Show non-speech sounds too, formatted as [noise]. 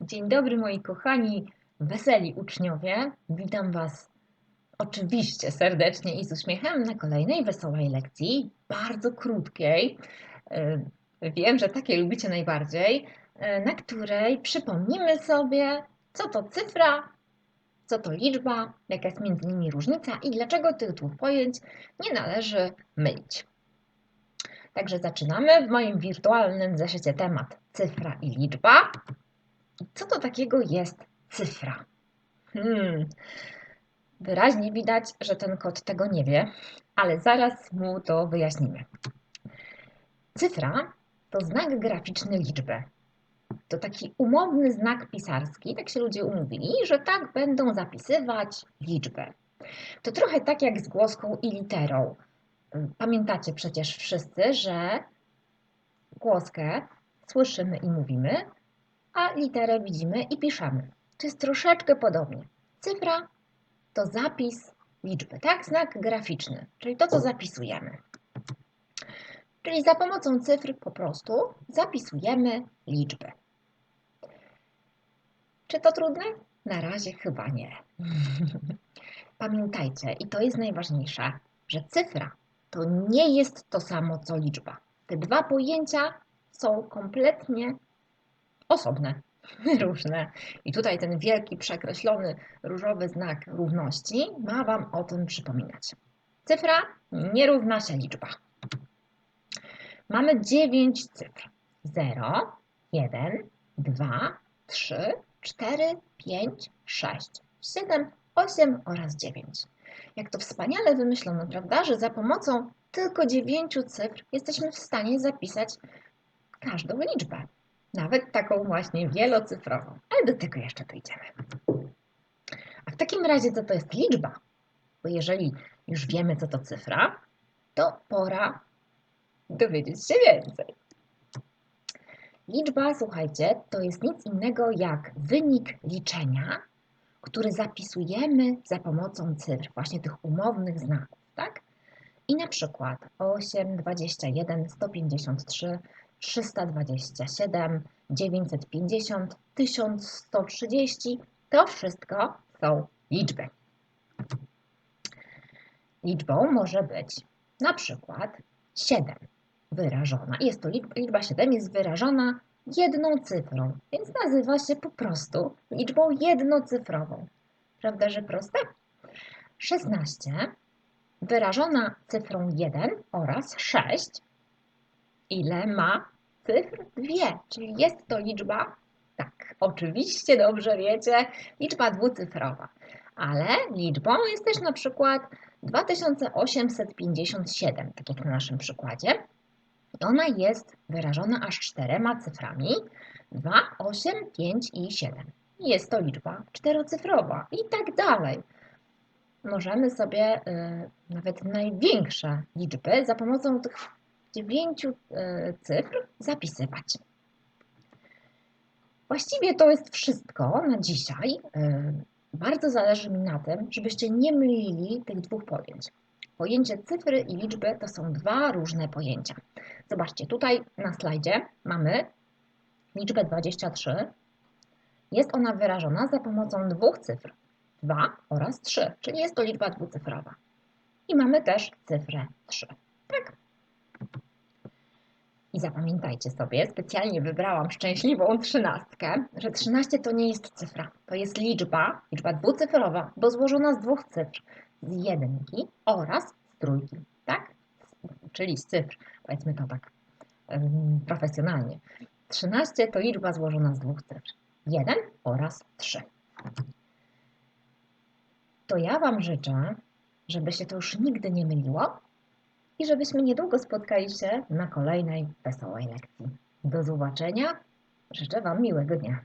Dzień dobry moi kochani, weseli uczniowie. Witam Was oczywiście serdecznie i z uśmiechem na kolejnej wesołej lekcji, bardzo krótkiej. Yy, Wiem, że takie lubicie najbardziej, yy, na której przypomnimy sobie, co to cyfra, co to liczba, jaka jest między nimi różnica i dlaczego tych dwóch pojęć nie należy mylić. Także zaczynamy w moim wirtualnym zeszycie temat cyfra i liczba. Co to takiego jest cyfra? Hmm. Wyraźnie widać, że ten kot tego nie wie, ale zaraz mu to wyjaśnimy. Cyfra to znak graficzny liczby. To taki umowny znak pisarski, tak się ludzie umówili, że tak będą zapisywać liczbę. To trochę tak jak z głoską i literą. Pamiętacie przecież wszyscy, że głoskę słyszymy i mówimy, a literę widzimy i piszemy. To jest troszeczkę podobnie. Cyfra to zapis liczby, tak? Znak graficzny, czyli to, co zapisujemy. Czyli za pomocą cyfr po prostu zapisujemy liczby. Czy to trudne? Na razie chyba nie. [laughs] Pamiętajcie, i to jest najważniejsze, że cyfra to nie jest to samo co liczba. Te dwa pojęcia są kompletnie osobne, [laughs] różne. I tutaj ten wielki, przekreślony różowy znak równości ma Wam o tym przypominać. Cyfra nie równa się liczba. Mamy 9 cyfr. 0, 1, 2, 3, 4, 5, 6, 7, 8 oraz 9. Jak to wspaniale wymyślono, prawda, że za pomocą tylko 9 cyfr jesteśmy w stanie zapisać każdą liczbę nawet taką właśnie wielocyfrową, ale do tego jeszcze dojdziemy. A w takim razie, co to jest liczba? Bo jeżeli już wiemy, co to cyfra, to pora dowiedzieć się więcej. Liczba, słuchajcie, to jest nic innego jak wynik liczenia, który zapisujemy za pomocą cyfr, właśnie tych umownych znaków, tak? I na przykład 8, 21, 153, 327, 950, 1130 to wszystko są liczby. Liczbą może być na przykład 7 wyrażona. Jest to liczba, liczba 7 jest wyrażona jedną cyfrą, więc nazywa się po prostu liczbą jednocyfrową. Prawda, że proste? 16 wyrażona cyfrą 1 oraz 6 ile ma cyfr? Dwie, czyli jest to liczba, tak, oczywiście dobrze wiecie, liczba dwucyfrowa. Ale liczbą jest też na przykład 2857, tak jak na naszym przykładzie. Ona jest wyrażona aż czterema cyframi 2, 8, 5 i 7. Jest to liczba czterocyfrowa i tak dalej. Możemy sobie y, nawet największe liczby za pomocą tych dziewięciu e, cyfr zapisywać. Właściwie to jest wszystko na dzisiaj. E, bardzo zależy mi na tym, żebyście nie mylili tych dwóch pojęć. Pojęcie cyfry i liczby to są dwa różne pojęcia. Zobaczcie, tutaj na slajdzie mamy liczbę 23. Jest ona wyrażona za pomocą dwóch cyfr, 2 oraz 3, czyli jest to liczba dwucyfrowa. I mamy też cyfrę 3. I zapamiętajcie sobie, specjalnie wybrałam szczęśliwą trzynastkę, że 13 to nie jest cyfra, to jest liczba, liczba dwucyfrowa, bo złożona z dwóch cyfr, z jedynki oraz z trójki, tak? Czyli z cyfr, powiedzmy to tak um, profesjonalnie. 13 to liczba złożona z dwóch cyfr, 1 oraz 3. To ja Wam życzę, żeby się to już nigdy nie myliło, i żebyśmy niedługo spotkali się na kolejnej wesołej lekcji. Do zobaczenia. Życzę Wam miłego dnia.